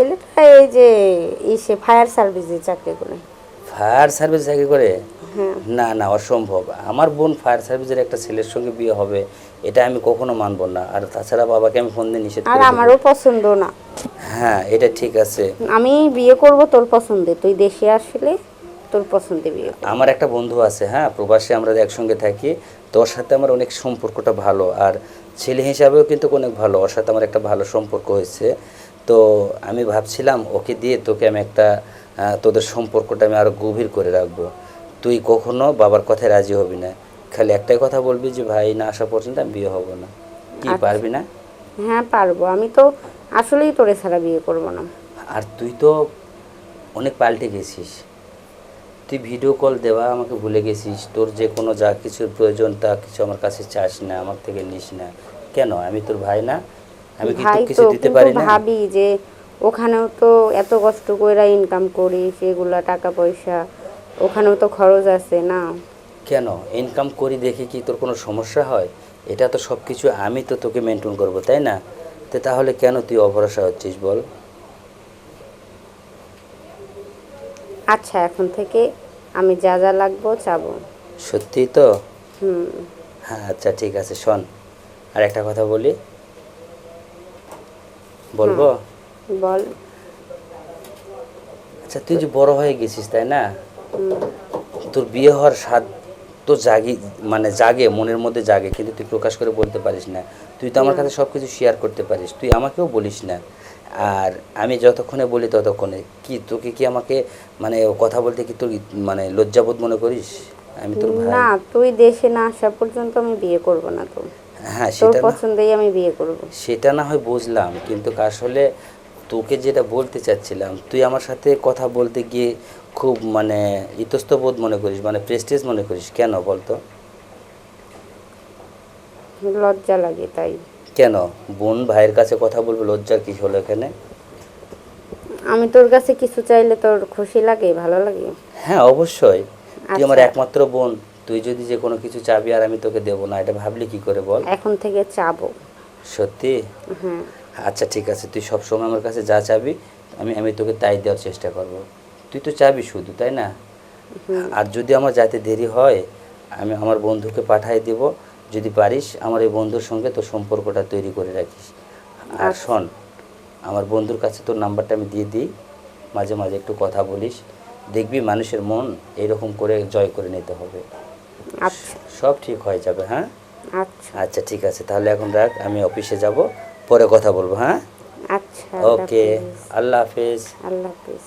ছেলেটা এই যে ইসে ফায়ার সার্ভিসে চাকরি করে। ফায়ার সার্ভিস চাকরি করে? হ্যাঁ। না না অসম্ভব। আমার বোন ফায়ার সার্ভিসের একটা ছেলের সঙ্গে বিয়ে হবে এটা আমি কখনো মানবো না। আর তাছাড়া বাবাকে আমি ফোন দিয়ে নিষেধ আর আমারও পছন্দ না। হ্যাঁ এটা ঠিক আছে। আমি বিয়ে করব তোর পছন্দে। তুই দেশে আসলে তোর পছন্দে বিয়ে আমার একটা বন্ধু আছে হ্যাঁ প্রবাসে আমরা একসঙ্গে থাকি তোর সাথে আমার অনেক সম্পর্কটা ভালো। আর ছেলে হিসাবেও কিন্তু অনেক ভালো। ওর সাথে আমার একটা ভালো সম্পর্ক হয়েছে। তো আমি ভাবছিলাম ওকে দিয়ে তোকে আমি একটা তোদের সম্পর্কটা আমি আরও গভীর করে রাখব। তুই কখনো বাবার কথায় রাজি হবি না। খালি একটাই কথা বলবি যে ভাই না আসা পর্যন্ত আমি বিয়ে হব না। কি আচ্ছা। পারবি না? হ্যাঁ পারব। আমি তো আসলেই তোরে ছাড়া বিয়ে করব না। আর তুই তো অনেক পাল্টে গেছিস। তুই ভিডিও কল দেওয়া আমাকে ভুলে গেছিস। তোর যে কোনো যা কিছুর প্রয়োজন তা কিছু আমার কাছে চাস না আমার থেকে নিস না। কেন? আমি তোর ভাই না? আমি কিছু দিতে পারি না ভাবি যে ওখানেও তো এত কষ্ট করে ইনকাম করি সেগুলা টাকা পয়সা ওখানেও তো খরচ আছে না। কেন? ইনকাম করি দেখে কি তোর কোনো সমস্যা হয়? এটা তো সব কিছু আমি তো তোকে মেনটেন করব তাই না? তো তাহলে কেন তুই অভরসা হচ্ছিস বল? আচ্ছা এখন থেকে আমি যা যা লাগবো চাবো। সত্যি তো? হুম। হ্যাঁ আচ্ছা ঠিক আছে শোন। আর একটা কথা বলি। বলব? বল। আচ্ছা তুই যে বড় হয়ে গেছিস তাই না? তোর বিয়ে হওয়ার স্বাদ তো জাগি মানে জাগে মনের মধ্যে জাগে কিন্তু তুই প্রকাশ করে বলতে পারিস না। তুই তো আমার কাছে সব কিছু শেয়ার করতে পারিস তুই আমাকেও বলিস না। আর আমি যতক্ষণে বলি ততক্ষণে কি তোকে কি আমাকে মানে কথা বলতে কি তোর মানে লজ্জাবোধ মনে করিস? আমি তোর ভাই। না তুই দেশে না আসা পর্যন্ত আমি বিয়ে করব না তো। হ্যাঁ তোর সেটা না পছন্দেই আমি বিয়ে করব। সেটা না হয় বুঝলাম কিন্তু আসলে তোকে যেটা বলতে চাচ্ছিলাম তুই আমার সাথে কথা বলতে গিয়ে খুব মানে ইতস্তবোধ মনে করিস মানে প্রেস্টেজ মনে করিস। কেন বলতো লজ্জা লাগে তাই। কেন? বোন ভাইয়ের কাছে কথা বলবে লজ্জার কি হলো এখানে? আমি তোর কাছে কিছু চাইলে তোর খুশি লাগে ভালো লাগে? হ্যাঁ অবশ্যই। তুই আমার আচ্ছা। একমাত্র বোন তুই যদি যে কোনো কিছু চাবি আর আমি তোকে দেবো না এটা ভাবলি কি করে বল? এখন থেকে চাবো। সত্যি? আচ্ছা ঠিক আছে তুই সব সময় আমার কাছে যা চাবি আমি আমি তোকে তাই দেওয়ার চেষ্টা করব। তুই তো চাবি শুধু তাই না? আর যদি আমার যাতে দেরি হয় আমি আমার বন্ধুকে পাঠিয়ে দিব। যদি পারিস আমার এই বন্ধুর সঙ্গে তোর সম্পর্কটা তৈরি করে রাখিস। আর আচ্ছা। শোন আমার বন্ধুর কাছে তোর নাম্বারটা আমি দিয়ে দিই মাঝে মাঝে একটু কথা বলিস। দেখবি মানুষের মন এরকম করে জয় করে নিতে হবে। আচ্ছা। সব ঠিক হয়ে যাবে হ্যাঁ? আচ্ছা। আচ্ছা ঠিক আছে। তাহলে এখন রাখ আমি অফিসে যাব পরে কথা বলব হ্যাঁ? আচ্ছা ওকে আল্লাহ হাফেজ। আল্লাহ হাফিজ।